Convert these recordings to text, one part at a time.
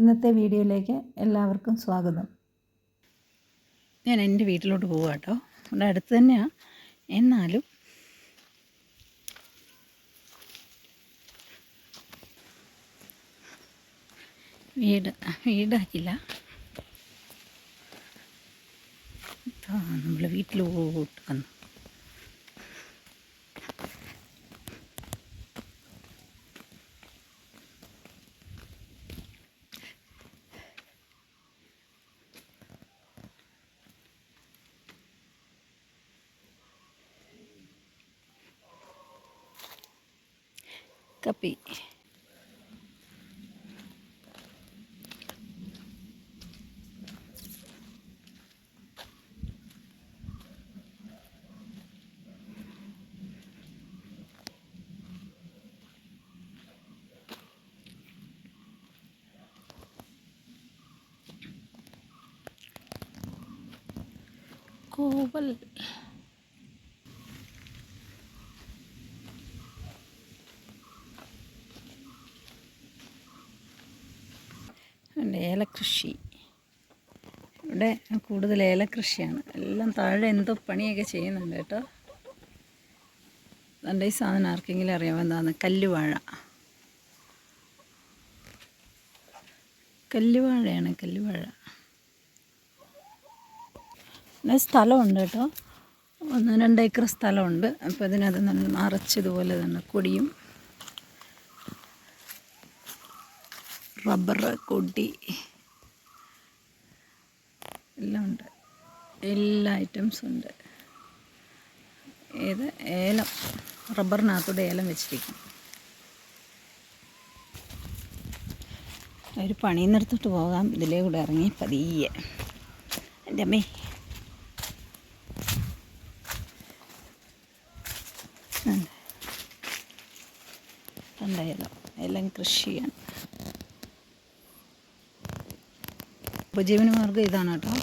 ഇന്നത്തെ വീഡിയോയിലേക്ക് എല്ലാവർക്കും സ്വാഗതം. ഞാൻ എന്റെ വീട്ടിലോട്ട് പോവുക കേട്ടോ. ഇവിടെ അടുത്ത് തന്നെയാണ് എന്നാലും വീട് വീടാക്കില്ല. നമ്മൾ വീട്ടിലോട്ട് വന്നു. kapi. Kubal. Cool. ഉണ്ട് ഏലക്കൃഷി. ഇവിടെ കൂടുതൽ ഏലക്കൃഷിയാണ്. എല്ലാം താഴെ എന്തോ പണിയൊക്കെ ചെയ്യുന്നുണ്ട് കേട്ടോ. നല്ല ഈ സാധനം ആർക്കെങ്കിലും അറിയാമോ? എന്താന്ന് കല്ലുവാഴ. കല്ലുവാഴയാണ് കല്ലുവാഴ. പിന്നെ സ്ഥലമുണ്ട് കേട്ടോ. ഒന്ന് രണ്ട് ഏക്കർ സ്ഥലമുണ്ട്. അപ്പോൾ ഇതിനകത്ത് നല്ല നിറച്ചതുപോലെ തന്നെ കൊടിയും റബ്ബർ കൊടി എല്ലാം ഉണ്ട്. എല്ലാ ഐറ്റംസും ഉണ്ട്. ഏത്? ഏലം. റബ്ബറിനകത്തൂടെ ഏലം വെച്ചിരിക്കും. ഒരു നിർത്തിട്ട് പോകാം. ഇതിലേ കൂടെ ഇറങ്ങി പതിയെ. എന്റെ അമ്മേ. കണ്ട ഏലം? ഏലം കൃഷിയാണ്. ഉപജീവന മാർഗം ഇതാണ് കേട്ടോ.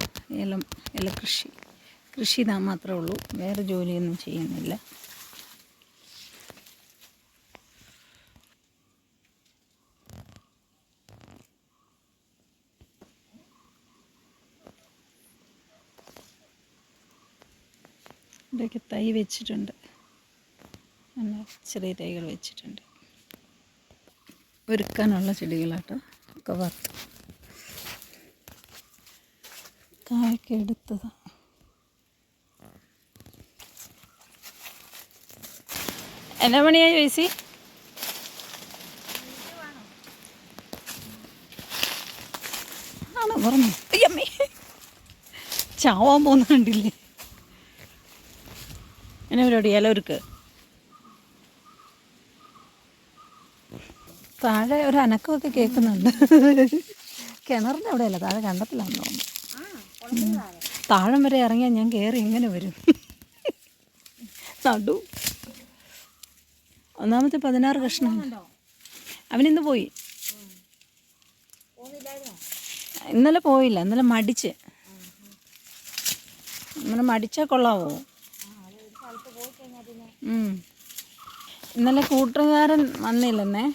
ഏലം ഏലക്കൃഷി കൃഷി. ഇതാ മാത്രമേ ഉള്ളൂ. വേറെ ജോലിയൊന്നും ചെയ്യുന്നില്ല. ഇവിടെയൊക്കെ തൈ വെച്ചിട്ടുണ്ട്. ചെറിയ തൈകൾ വെച്ചിട്ടുണ്ട്. ഒരുക്കാനുള്ള ചെടികളാട്ടോ. ഒക്കെ വറുത്ത് കായൊക്കെ എടുത്തത്. എന്നാ പണിയാ ചോയ്സി ആണോ? പറഞ്ഞു. അയ്യമ്മേ. ചാവാൻ പോകുന്ന കണ്ടില്ലേ? എന്നെ പരിപാടി? ഇലവർക്ക് താഴെ ഒരു അനക്കമൊക്കെ കേൾക്കുന്നുണ്ട്. കിണറിന്റെ അവിടെയല്ല താഴെ കണ്ടത്തിലാണെന്ന് തോന്നുന്നു. താഴം വരെ ഇറങ്ങിയാൽ ഞാൻ കയറി എങ്ങനെ വരും? നടു. ഒന്നാമത്തെ പതിനാറ് കഷ്ണം. അവനിന്ന് പോയി. ഇന്നലെ പോയില്ല ഇന്നലെ മടിച്ച്. ഇന്നലെ മടിച്ചാൽ കൊള്ളാവോ. ഇന്നലെ കൂട്ടുകാരൻ വന്നില്ലെന്നേ.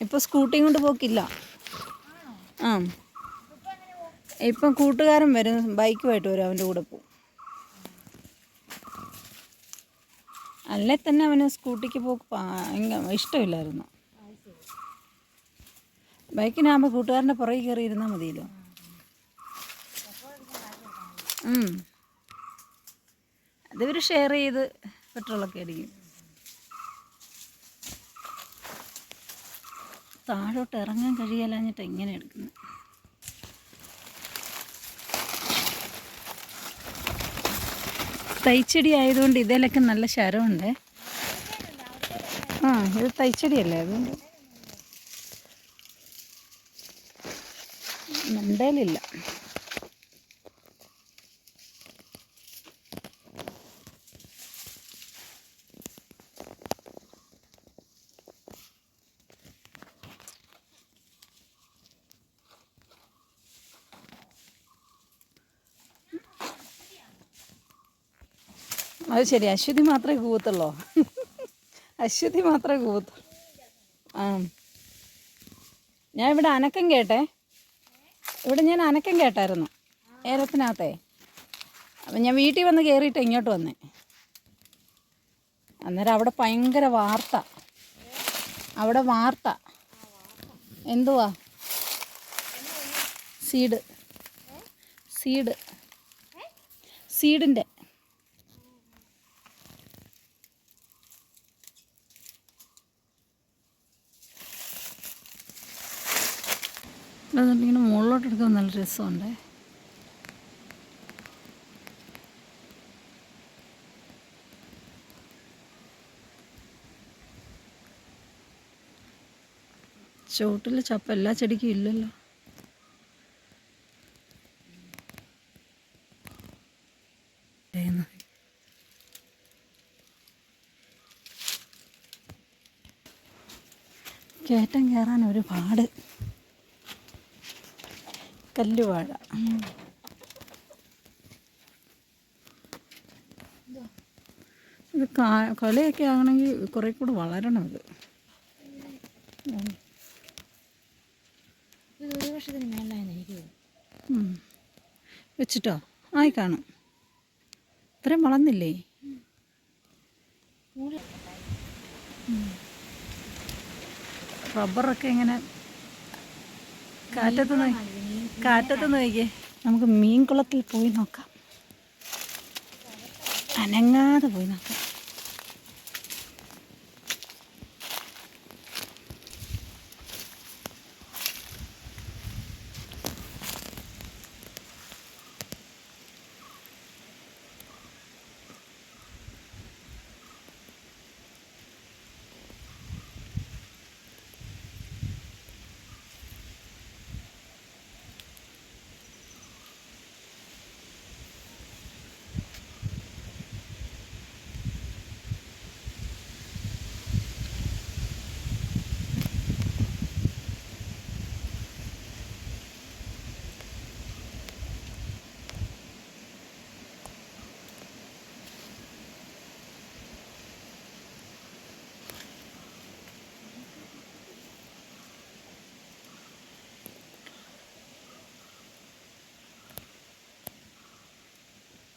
ഇപ്പോൾ സ്കൂട്ടിയും കൊണ്ട് പോക്കില്ല. ആ. ഇപ്പം കൂട്ടുകാരൻ വരും ബൈക്കുമായിട്ട് വരും അവന്റെ കൂടെ പോകും അല്ലേ തന്നെ അവന് സ്കൂട്ടിക്ക് പോക്ക് ഇഷ്ടമില്ലായിരുന്നു. ബൈക്കിനാകുമ്പോൾ കൂട്ടുകാരന്റെ പുറകെ കയറി ഇരുന്നാൽ മതിയല്ലോ. അതിവർ ഷെയർ ചെയ്ത് പെട്രോളൊക്കെ അടിക്കും. താഴോട്ട് ഇറങ്ങാൻ കഴിയലാഞ്ഞിട്ട് എങ്ങനെ എടുക്കുന്നത് തൈച്ചെടി ആയതുകൊണ്ട് ഇതിലൊക്കെ നല്ല ശരമുണ്ട്. ആ ഇത് തൈച്ചെടിയല്ലേ അതുകൊണ്ട് മണ്ടയിലില്ല അത് ശരി. അശ്വതി മാത്രമേ കൂവത്തുള്ളോ? അശ്വതി മാത്രമേ കൂവത്തുള്ളൂ ആ. ഞാൻ ഇവിടെ അനക്കം കേട്ടെ? ഇവിടെ ഞാൻ അനക്കം കേട്ടായിരുന്നു ഏലത്തിനകത്തെ. അപ്പം ഞാൻ വീട്ടിൽ വന്ന് കയറിയിട്ട് ഇങ്ങോട്ട് വന്നേ. അന്നേരം അവിടെ ഭയങ്കര വാർത്ത. അവിടെ വാർത്ത. എന്തുവാ? സീഡ്. സീഡ്. സീഡിന്റെ. ഇങ്ങനെ മുകളിലോട്ട് എടുക്കാൻ നല്ല രസമുണ്ട് ചുവട്ടിൽ ചപ്പ എല്ലാ ചെടിക്കും ഇല്ലല്ലോ. കയറ്റം കയറാൻ ഒരു പാട് കല്ലുവാഴ. ഇത് കാ കൊലയൊക്കെ ആകണമെങ്കിൽ കുറേ കൂടെ വളരണം ഇത്. ഇത് ഒരു വർഷത്തിന് മേളിലായെന്ന് എനിക്ക് വെച്ചിട്ടോ? ആയി കാണും. ഇത്രയും വളർന്നില്ലേ? നൂൽ റബ്ബറൊക്കെ ഇങ്ങനെ കാറ്റത്ത് നോക്കി കാറ്റത്ത് നോക്കിയേ. നമുക്ക് മീൻകുളത്തിൽ പോയി നോക്കാം. അനങ്ങാതെ പോയി നോക്കാം.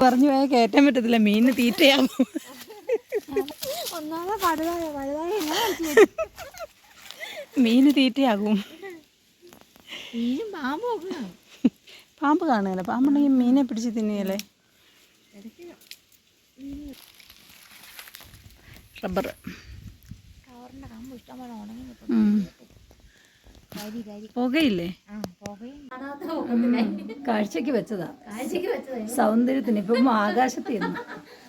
പറഞ്ഞു പോയാൽ കയറ്റാൻ പറ്റത്തില്ല. മീനിന് തീറ്റയാവും. കളിച്ചു മീന് തീറ്റയാകും. പാമ്പും കാണുകയല്ലേ പാമ്പുണ്ടെങ്കിൽ മീനെ പിടിച്ച് തിന്നുകയല്ലേ റബ്ബർ. കമ്പ് ഇഷ്ടംപോലെ ഉണങ്ങി പുകയില്ലേ? കാഴ്ചക്ക് വെച്ചതാ. സൗന്ദര്യത്തിന് ഇപ്പം ആകാശത്തിൽ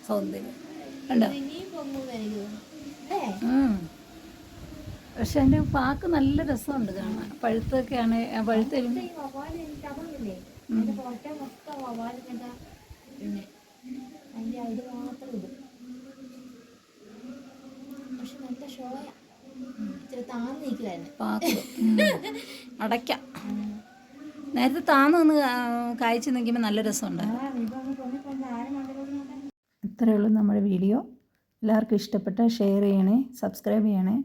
സൗന്ദര്യം. കണ്ടോ. പക്ഷെ അതിന്റെ പാക്ക് നല്ല രസമുണ്ട് കാണാൻ. പഴുത്തൊക്കെയാണ് പഴുത്തലും ഈ താന്ന് നിൽക്കുമായിരുന്നു പാക്ക്. അടയ്ക്ക. നേരത്തെ താന്ന് നിന്ന് കാ- കായ്ച്ച് നിൽക്കുമ്പോൾ നല്ല രസമുണ്ട്. ഇത്രയേ ഉള്ളൂ നമ്മുടെ വീഡിയോ. എല്ലാവർക്കും ഇഷ്ടപ്പെട്ട ഷെയർ ചെയ്യണേ സബ്സ്ക്രൈബ് ചെയ്യണേ.